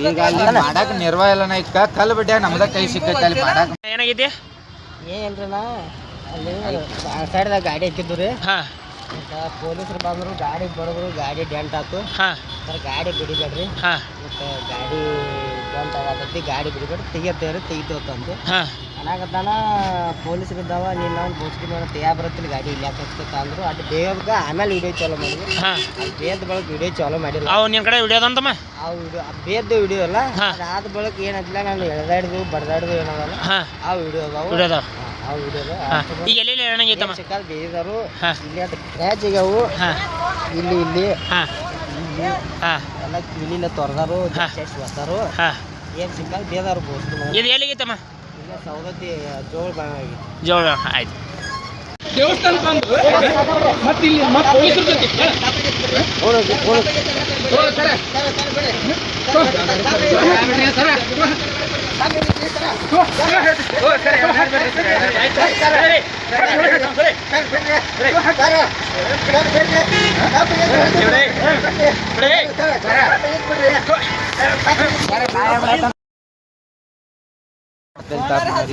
ಈಗ ಅಲ್ಲಿ ಮಾಡಕ್ ನಿರ್ವಹ ಇಲ್ಲ ಇಕ್ಕ ಕಲ್ಲು ಬಡ್ಡ್ಯಾಗ ನಮ್ದ ಕೈ ಸಿಕ್ಕೈತೆ ಅಲ್ಲಿ ಮಾಡಕ್ ಏನಾಗೈತಿ ಏನ್ರಿ ಸೈಡ್ದಾಗ ಗಾಡಿ ಹಾಕಿದ್ದು ರೀ. ಹಾಂ. ಪೊಲೀಸರು ಬಂದರು ಗಾಡಿ ಬಡದ್ರು ಗಾಡಿ ಡೆಂಟ್ ಆತು ಹಾಂ. ಸರ್ ಗಾಡಿ ಬಿಡಿಬೇಡ್ರಿ. ಹಾಂ. ಮತ್ತು ಗಾಡಿ ಡೆಂಟ್ ಆಗತ್ತೈತಿ ಗಾಡಿ ಬಿಡಿಬೇಡ್ರಿ. ತೆಗಿತೇವ್ರಿ ತೆಗಿತೇವತ್ತ ಅಂತ. ಹಾ. ಅನ್ನಾಗತ್ತಾನ ಪೊಲೀಸರು ಇದ್ದಾವ ನೀನು ಅವ್ನು ಬೋಸ್ಕಿ ಮೇಲೆ ತಯಾರು ಬರತ್ತಿಲ್ಲ ಗಾಡಿ ಇಲ್ಲಿ ಹಾಕತ್ತ ಅಂದರು. ಅದು ಬೇಗ ಆಮೇಲೆ ವಿಡಿಯೋ ಚಾಲೋ ಮಾಡಿದ್ರು. ಹಾಂ. ಬೇದ ಬಳಕ ವಿಡಿಯೋ ಚಾಲೋ ಮಾಡಿಲ್ಲ. ಅವು ನಿನ್ನ ಕಡೆ ಹಿಡಿಯೋದಂತಮ್ಮ ಆ ವಿಡಿಯೋ ಆ ಬೇದ ವಿಡಿಯೋ ಅಲ್ಲ. ಅದಾದ ಬಳಕ ಏನಾದಿಲ್ಲ ನಾನು ಎಳೆದಾಡ್ದು ಬಡ್ದಾಡ್ದು ಏನದಲ್ಲ. ಹಾ. ಆ ವಿಡಿಯೋ ಅದಾವ. ವಿಡಿಯೋ ಹಾ ಈಗ ಎಲ್ಲಿ ಏನಾಗೈತಮ್ಮ ಸಿಕ್ಕಾದ ಬೇಯಿದಾರು ಹಾ. ಇಲ್ಲಿ ಅಂತ ಕ್ರ್ಯಾಚ್ ಆಗ್ಯಾವು ಇಲ್ಲಿ ಇಲ್ಲಿ ಹಾ ಇಲ್ಲಿ ಹಾ ಎಲ್ಲ ಇಲ್ಲಿಲ್ಲ ತೊರೆದಾರು ಹಾ. ಚೆಸ್ಟ್ ಹಾ ಏನು ಸಿಕ್ಕಾದ ಬೇದಾರು ಬೋಸ್ತು ಇದು ಎಲ್ಲಿಗೈತಮ್ಮ ಸೌದತ್ತಿ ಜೋಳ ಬಾಗಿ ಜೋಳ ಆಯ್ತು ದೇವಸ್ಥಾನ ಬಂದು ಮತ್ತೆ ಇಲ್ಲಿ ಮತ್ತೆ ಪೊಲೀಸರ ಜೊತೆ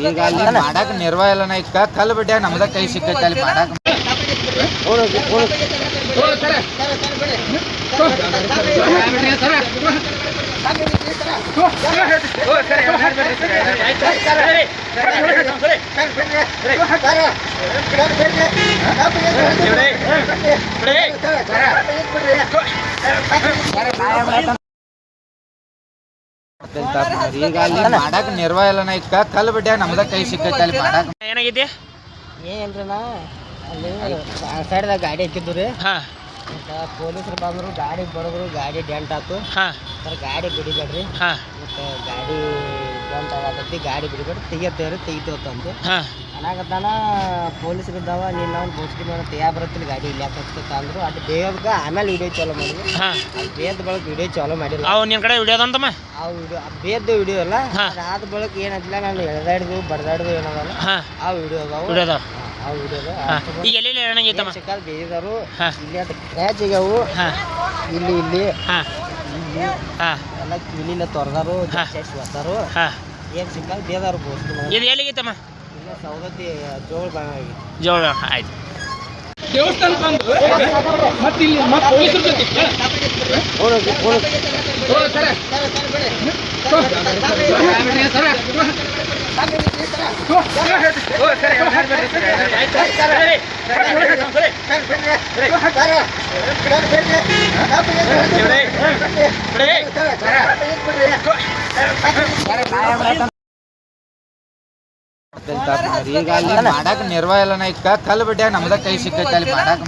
ಈಗ ಅಲ್ಲಿ ಮಾಡಕ್ ನಿರ್ವಾಹ ಇಲ್ಲ ಇಕ್ಕ ಕಲ್ ಬಡ್ಡ್ಯಾಗ ನಮ್ದ ಕೈ ಸಿಕ್ಕೈತೆ ಅಲ್ಲಿ ಮಾಡಕ್ ಈಗ ಅಲ್ಲಿ ಮಾಡಕ್ ನಿರ್ವಾಹ ಇಲ್ಲ ಇಕ್ಕ ಕಲ್ಲು ಬಡ್ಡ್ಯಾಗ ನಮ್ದ ಕೈ ಸಿಕ್ಕೈತೆ ಅಲ್ಲಿ ಮಾಡಕ್ ಏನಾಗೈತಿ ಏನ್ರಣ್ಣ ಅಲ್ಲಿ ಸೈಡ್ದಾಗ ಗಾಡಿ ಹಾಕಿದ್ದು ರೀ ಹಾ. ಪೊಲೀಸರು ಬಂದರು ಗಾಡಿ ಬರೋದ್ರು ಗಾಡಿ ಡೆಂಟ್ ಆತು ಗಾಡಿ ಬಿಡಿಬೇಡ್ರಿ ಗಾಡಿ ಡೆಂಟ್ ಆಗತ್ತೈತಿ ಗಾಡಿ ಬಿಡಬೇಡ ತೆಗಿಯತ್ತೇವ್ರಿ ತೆಗಿತೇವತ್ತ ಅಂತ. ಹಾ. ಅನ್ನಾಗತ್ತಾನ ಪೊಲೀಸ್ ಇದ್ದಾವ ನೀನು ಅವ್ನು ಬೋಸ್ಕಿ ಮೇಲೆ ತೆಗಿಯ ಬರತ್ತಿಲ್ಲ ಗಾಡಿ ಇಲ್ಲ ಹಾಕತ್ತ ಅಂದ್ರು. ಅದು ಬೇಗ ಆಮೇಲೆ ವಿಡಿಯೋ ಚಾಲೋ ಹಾ. ಅದು ಬೇದ ಬಳಕ ವಿಡಿಯೋ ಚಾಲೋ ಮಾಡಿಲ್ಲ. ಅವು ನಿನ್ ಕಡೆ ವಿಡಿಯೋ ಅದಂತಮ್ಮ ಆ ವಿಡಿಯೋ ಬೇದ ವಿಡಿಯೋ ಅಲ್ಲ. ಅದಾದ ಬಳಕ ಏನಾದಿಲ್ಲ ನಾನು ಎಳೆದಾಡ್ದು ಬಡ್ದಾಡ್ದು ಏನದಲ್ಲ ಆ ವಿಡಿಯೋ ಅದಾವ. ವಿಡಿಯೋ ಆ ವಿಡಿಯೋ ಈಗ ಎಲ್ಲಿ ಏನಾಗೈತಮ್ಮ ಸಿಕ್ಕಾದ ಬೇಯಿದಾರು ಹಾ. ಇಲ್ಲಿ ಅಂತ ಕ್ರ್ಯಾಚ್ ಇಲ್ಲಿ ಇಲ್ಲಿ. ಹಾ. ಇಲ್ಲಿ ಹಾ ಎಲ್ಲ ಇಲ್ಲಿಲ್ಲ ತೊರೆದಾರು ಹಾ. ಏನು ಸಿಕ್ಕಾದ ಬೇದಾರು ಬೋಸ್ತು ಇದು ಸೌದತ್ತಿ ಜೋಳ ಜೋಳ ಆಯ್ತು ದೇವಸ್ಥಾನ ಬಂದು ಮತ್ತೆ ಇಲ್ಲಿ ಮತ್ತೆ ಪೊಲೀಸರ ಜೊತೆ ಈಗ ಅಲ್ಲಿ ಮಾಡಕ್ ನಿರ್ವಾಹ ಇಲ್ಲ. ಇಕ್ಕ ಕಲ್ಲು ಬಡ್ಡ್ಯಾಗ ನಮ್ದ ಕೈ ಸಿಕ್ಕೈತೆ ಅಲ್ಲಿ ಮಾಡಕ್.